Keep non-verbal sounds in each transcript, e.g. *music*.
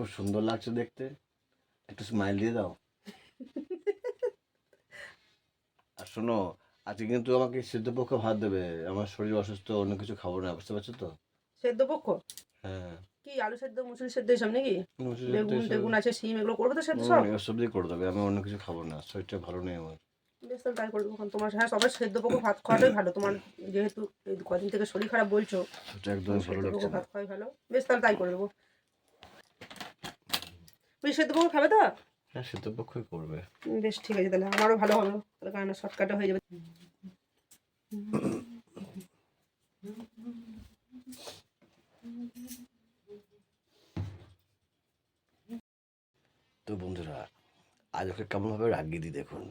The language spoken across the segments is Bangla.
খুব সুন্দর লাগছে দেখতে। একটু স্মাইল দিয়ে দাও। আর শোনো আজকে কিন্তু আমাকে সিদ্ধ পক্ষ ভাত দেবে। আমার শরীর অসুস্থ অন্য কিছু খাব না বুঝতে পারছ তো? সেদ্ধ পক্ষ? হ্যাঁ। কি আলু সেদ্ধ মুসুরি সেদ্ধ এসব নাকি? মুসুরি বেগুন আছে শিম এগুলো করবে তো সেদ্ধ সব? সবজি করে দেবে আমি অন্য কিছু খাব না শরীরটা ভালো নেই আমার। বেশ তাহলে তাই করব এখন তোমার হ্যাঁ সবাই সেদ্ধ পক্ষ ভাত খাওয়াটাই ভালো। তোমার যেহেতু কদিন থেকে শরীর খারাপ বলছো সেটা একদমই ভালো লাগছে ভাত খাওয়াই ভালো। বেশ তাহলে তাই করে দেবো। বেশ সেদ্ধ পক্ষ খাবে তো? হ্যাঁ সিদ্ধ পক্ষই করবে। বেশ ঠিক আছে তাহলে আমারও ভালো হবে। তাহলে কারণ শর্টকাটে হয়ে যাবে। তো বন্ধুরা আজ ওকে কেমনভাবে রাগিয়ে দিই দেখুন।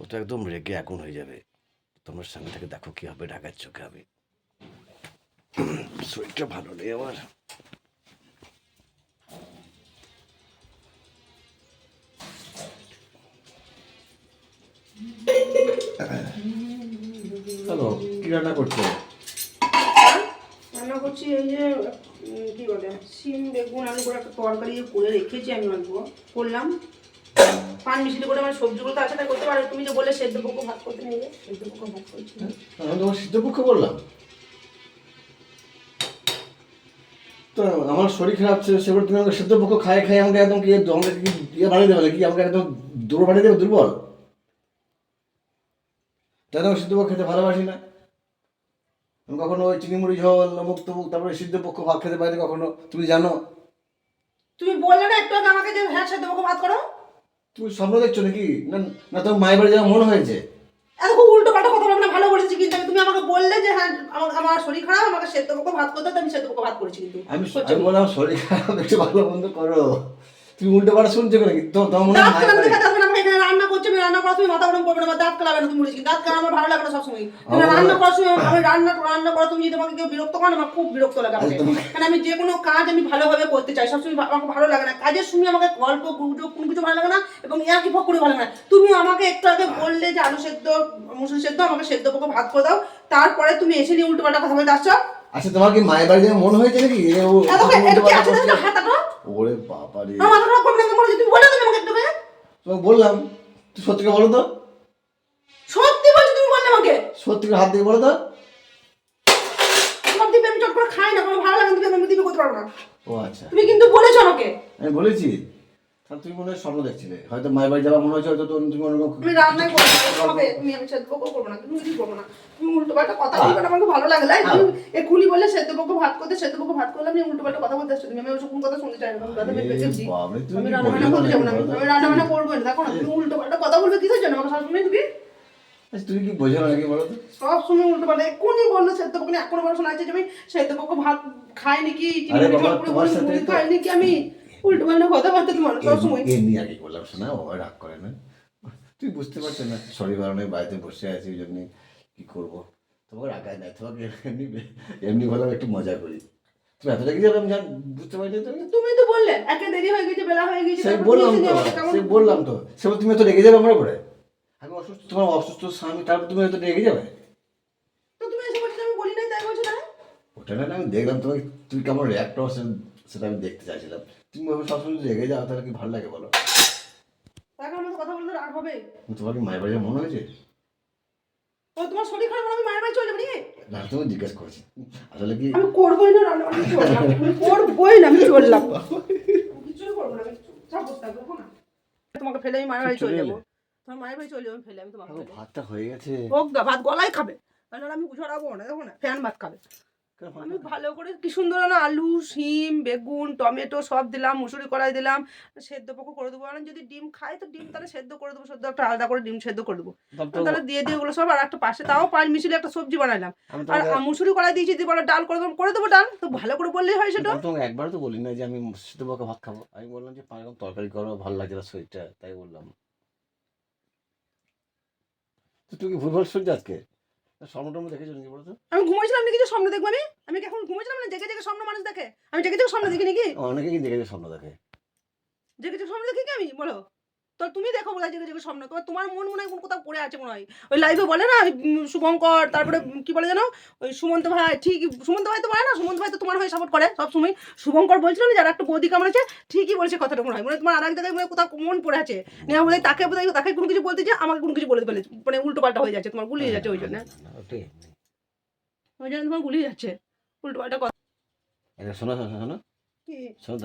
ও তো একদম রেগে এখন হয়ে যাবে। তোমার সামনে থেকে দেখো কি হবে ঢাকার চোখে আমি শরীরটা ভালো নেই আমার। হ্যালো কি রান্না করছ? রান্না করছি এই যে কি বলে শিম বেগুন আলু করে একটা তরকারি করে রেখেছি আমি অল্প। করলাম। পান মিশিয়ে করে আমার সবজিগুলো তো আছে তাই করতে পারো। তুমি যে বলে সেদ্ধ পক্ষ ভাত করতে নেবে সেদ্ধ পক্ষ ভাত করছি। আমি তোমার সিদ্ধ পক্ষ বললাম? তো আমার শরীর খারাপ ছিল সেবার তুমি আমাকে সিদ্ধ পক্ষ খাই খাই আমাকে একদম কি আমাকে কি ইয়ে বানিয়ে দেবে নাকি? আমাকে একদম দুর্বল বানিয়ে দেবে দুর্বল? আমি সিদ্ধ পক্ষ খেতে ভালোবাসি না। আমি কখনো ওই চিনিমুড়ি ঝোল অমুক তমুক তারপরে সিদ্ধ পক্ষ ভাত খেতে পারি কখনো। তুমি জানো? তুমি বললে না একটু আগে আমাকে যে হ্যাঁ সেদ্ধ পক্ষ ভাত করো। তুমি স্বপ্ন দেখছ নাকি? না না তোমার মায়ের বাড়ি যাওয়া মনে হয়েছে? এত খুব উল্টো পাল্টা কথা বলবে না ভালো করেছি কিন্তু তুমি আমাকে বললে যে হ্যাঁ আমার আমার শরীর খারাপ আমাকে সেদ্ধ পক্ষ ভাত করতে আমি সেদ্ধ পক্ষ ভাত করেছি কিন্তু। আমি আমি বললাম শরীর খারাপ একটু ভালো বন্ধ করো। তুমি উল্টো পাল্টা শুনছো নাকি? তোমার মনে হয় করার সময় মাথা গরম করবে না দাঁত কালাবে না তুমি বলেছি দাঁত কালানো আমার ভালো লাগে না সবসময়। তুমি রান্না করার সময় আমি রান্না রান্না করা তুমি যদি আমাকে কেউ বিরক্ত করো আমার খুব বিরক্ত লাগে কারণ আমি যে কোনো কাজ আমি ভালোভাবে করতে চাই সবসময় আমাকে ভালো লাগে না। কাজের সময় আমাকে গল্প গুজব কোনো কিছু ভালো লাগে না এবং ফক করে ভালো লাগে না। তুমি আমাকে একটু আগে বললে যে আলু সেদ্ধ মুসুরি সেদ্ধ আমাকে সেদ্ধ ভাত করে দাও। তারপরে তুমি এসে নিয়ে উল্টো পাল্টা কথা বলতে আসছো। আচ্ছা তোমার কি মায়ের বাড়ি মনে হয়েছে নাকি? ওরে বাবা রে আমার মাথাটা করবে না তুমি বলে তুমি আমাকে একটু। বললাম। তুই সত্যি করে বলো তো। সত্যি বলছি তুমি বললে আমাকে? সত্যি করে হাত দিয়ে বলো তো। তোমার দিবে আমি চট করে খাই না আমার ভালো লাগে দিবে আমি দিবে করতে পারব না। ও আচ্ছা। তুমি কিন্তু বলেছ আমাকে। আমি বলেছি। তুমি মনে হয় স্বপ্ন দেখছিলে। হয়তো মায়ের বাড়ি যাওয়া মনে হয়েছে হয়তো তো- তুমি অন্য তুমি রান্নাই করবে হবে তুমি আমি সেদ্ধ পক্ষ করব না তুমি কিছু করব না। তুমি উল্টো পাল্টা কথা বলবে আমাকে ভালো লাগে না। তুমি এক্ষুনি বললে সেদ্ধ পক্ষ ভাত করতে সেদ্ধ পক্ষ ভাত করলে আমি উল্টো পাল্টা কথা বলতে আসছো। তুমি আমি ওসব কথা শুনতে চাই না কথা ভেবে পেয়েছি আমি কি রান্না বান্না করতে যাব না আমি রান্না বান্না করব না। দেখো না তুমি উল্টো পাল্টা কথা বলবে কিসের জন্য? আমাকে সবসময় তুমি আচ্ছা, তুমি কি বোঝো নাকি বলো তো? সব সময় উল্টো পাল্টা এক্ষুনি বলল সেদ্ধ নিয়ে এখনও বড় শোনা যে আমি সেদ্ধ পক্ষ ভাত খাই নাকি খাই নাকি আমি? উল্টো পাল্টা কথাবার্তা তোমার সব সময় এমনি- আগে শোনা ও রাগ করে না। তুই বুঝতে পারছ না শরীর বাড়িতে বসে আছি ওই জন্য কি করব? তোমাকে রাগায় নাই তোমাকে এমনি এমনি বললাম একটু মজা করি। তুমি আমি জান বুঝতে পারছি তুমি? তুমি তো বললে একে দেরি হয়ে গেছে বেলা হয়ে গেছে বললাম তো সেই বললাম তো। সে তুমি তো রেগে যাবে আমার উপরে? আমি অসুস্থ। তোমার অসুস্থ স্বামী তারপর তুমি হয়তো রেগে যাবে? তো তুমি এসে বলছো আমি বলি নাই তাই বলছো না ওটা না আমি দেখলাম তোমাকে তুমি কেমন রিয়াক্ট করছ সেটা আমি দেখতে চাইছিলাম। তুমি ওভাবে সবসময় রেগে যাও তাহলে কি ভালো লাগে বলো? তাকে আমার কথা বলতে রাগ হবে। তোমার কি মায়ের বাড়ি মনে হয়েছে? ও তোমার শরীর খারাপ আমি মায়ের বাড়ি চলে যাব নাকি? না তুমি জিজ্ঞেস করছি। আসলে কি আমি করবোই না রান্না বান্না চললাম করবোই না আমি চললাম। কিছুই করব না আমি চুপচাপ বসে থাকব না। তোমাকে ফেলে আমি মায়ের বাড়ি চলে যাব। তোমার মায়ের বাড়ি চলে যাব আমি ফেলে আমি তোমাকে ভাতটা হয়ে গেছে। ভাত গলায় খাবে। তাহলে আমি ঝরাবো না দেখো না ফ্যান ভাত খাবে। আমি ভালো করে কি সুন্দর না আলু শিম বেগুন টমেটো সব দিলাম মুসুরি কড়াই দিলাম সেদ্ধ পক্ষ করে দেবো। আর যদি ডিম খাই তো ডিম তাহলে সেদ্ধ করে দেবো সেদ্ধ একটা আলাদা করে ডিম সেদ্ধ করে দেবো। তাহলে দিয়ে দিয়ে ওগুলো সব আর একটা পাশে তাও পাঁচ মিশিয়ে একটা সবজি বানাইলাম। আর মুসুরি কড়াই দিয়েছি দিয়ে বলো ডাল করে দেবো করে দেবো ডাল তো ভালো করে বললেই হয় সেটা। তোমাকে একবার তো বলি না যে আমি সেদ্ধ বকা ভাত খাব। আমি বললাম যে পাঁচ তরকারি করো ভালো লাগছে না শরীরটা তাই বললাম। তুমি কি ভুলভাল শুনছো আজকে? স্বপ্ন টম্ন দেখেছ নাকি বলতো? আমি ঘুমাইছিলাম নাকি যে স্বপ্ন দেখব আমি? আমি কি এখন ঘুমাইছিলাম না? জেগে জেগে স্বপ্ন মানুষ দেখে। আমি জেগে জেগে স্বপ্ন দেখি নাকি? অনেকে কিন্তু দেখেছে স্বপ্ন দেখে। জেগে জেগে স্বপ্ন দেখি কি আমি? বলো। তো তুমি দেখো বোধ হয় জেগে জেগে স্বপ্ন। তোমার তোমার মন মনে হয় কোন কোথাও পড়ে আছে মনে হয়। ওই লাইভে বলে না শুভঙ্কর তারপরে কি বলে যেন? ওই সুমন্ত ভাই ঠিক সুমন্ত ভাই তো বলে না সুমন্ত ভাই তো তোমার হয়ে সাপোর্ট করে সব সময় শুভঙ্কর বলছিল না যারা একটা বৌদি কামড়েছে ঠিকই বলেছে কথাটা মনে হয়। মানে তোমার আর এক জায়গায় মনে কোথাও মন পড়ে আছে। নেওয়া বোধ হয় তাকে বোধ হয় তাকে কোনো কিছু বলতে যে আমাকে কোনো কিছু বলে ফেলেছে। মানে উল্টো পাল্টা হয়ে যাচ্ছে তোমার গুলিয়ে যাচ্ছে ওই জন্য। ওই জন্য তোমার গুলিয়ে যাচ্ছে। উল্টো পাল্টা কথা শোনো শোনো শোনো। কি? শোনো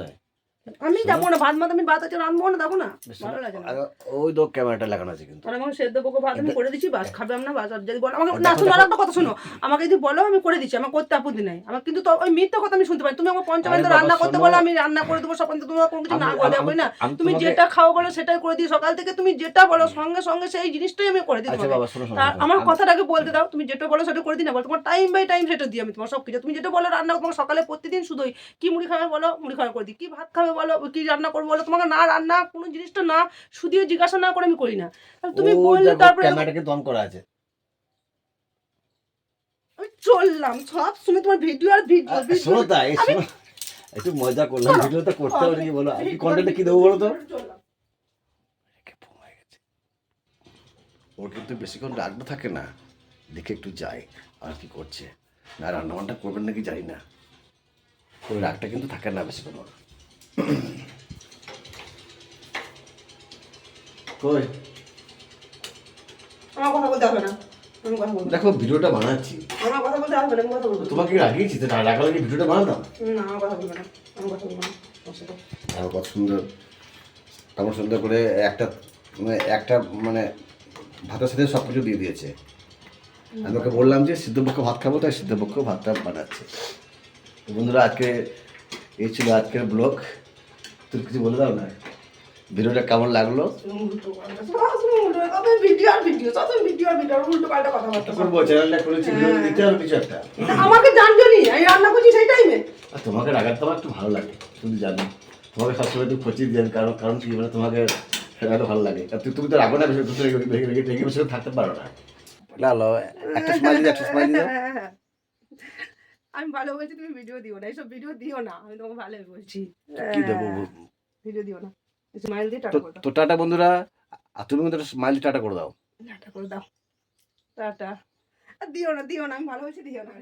আমি যাব না ভাত মাত আমি ভাত আছে রাঁধবো না যাব না। ভালো লাগে না। ওই তো ক্যামেরাটা লাগানো আছে কিন্তু। আমাকে সেদ্ধ পোকো ভাত আমি করে দিচ্ছি বাস খাবে না বাস আর যদি বলো আমাকে না শোনো আর একটা কথা শোনো। আমাকে যদি বলো আমি করে দিচ্ছি আমার করতে আপত্তি নাই। আমার কিন্তু তো ওই মিথ্যা কথা আমি শুনতে তুমি আমার পঞ্চমেন্দ্র রান্না করতে বলো আমি রান্না করে দেবো সব তুমি আমার কোনো কিছু না করে দেবো না। তুমি যেটা খাও বলো সেটাই করে দিই সকাল থেকে তুমি যেটা বলো সঙ্গে সঙ্গে সেই জিনিসটাই আমি করে দিই আচ্ছা তোমাকে। আমার আমি- কথাটাকে বলতে দাও তুমি যেটা বলো সেটা করে দিই না বলো। তোমার টাইম বাই টাইম সেটা দিই আমি তোমার সব কিছু তুমি যেটা বলো রান্না তোমাকে সকালে প্রতিদিন শুধুই কি মুড়ি খাবে বলো মুড়ি খাওয়া করে দিই। কি ভাত খাবে বলো কি রান্না করব বলো তোমাকে না রান্না কোনো জিনিসটা না জিজ্ঞাসা না করে আমি করি না। তাহলে তুমি বললে তারপরে ক্যামেরাটা কিন্তু অন করা আছে। আমি চললাম সব শুনে তোমার ভিডিও আর ভিডিও শোনো তাই একটু মজা করলাম ভিডিও তো করতে হবে নাকি বলো? আমি কন্টেন্টে কি দেবো বলো তো? ওর কিন্তু বেশিক্ষণ রাগটা থাকে না। দেখে একটু যাই আর কি করছে। না রান্না বান্না করবেন নাকি জানি না। ওই রাগটা কিন্তু থাকে না বেশিক্ষণ ওর। কই? আমার কথা বলতে হবে না। দেখো ভিডিওটা বানাচ্ছি। আমার কথা বলতে হবে না কথা বলব। তোমাকে রাগিয়েছি তো রাগা লাগে ভিডিওটা বানাতাম? না আমার কথা বলবে না। আমি কথা বলব না। তোমার সাথে। কত সুন্দর কেমন সুন্দর করে একটা মানে একটা মানে ভাতের সাথে সব কিছু দিয়ে দিয়েছে। আমি ওকে বললাম যে সিদ্ধপক্ষ ভাত খাব তাই সিদ্ধপক্ষ ভাতটা বানাচ্ছে। বন্ধুরা আজকে এই ছিল আজকের ব্লগ। তুমি কিছু বলে দাও না। ভিডিওটা কেমন লাগল? আমাকে জানজনি আমি রান্না করছি সেই টাইমে আর তোমাকে রাখাতে আমার একটু ভালো লাগে তুমি জানো। তোমাকে সবসময় একটু খোঁচি দেন কারণ কারণ কি মানে তোমাকে রাখতে ভালো লাগে। আর তুমি- তো রাখো না বেশি তুমি রেগে রেগে রেগে রেগে বসে থাকতে পারো না। লালো একটা দিও একটা দিও *laughs* আমি ভালো বলছি তুমি ভিডিও দিও না এইসব ভিডিও দিও না আমি তোমাকে ভালো বলছি। কি দেবো? ভিডিও দিও না। স্মাইল দিয়ে টাটা তো টাটা বন্ধুরা আর তুমি বন্ধুরা স্মাইল দিয়ে টাটা করে দাও। টাটা করে দাও। টাটা। দিও না দিও না আমি ভালো বলছি দিও না।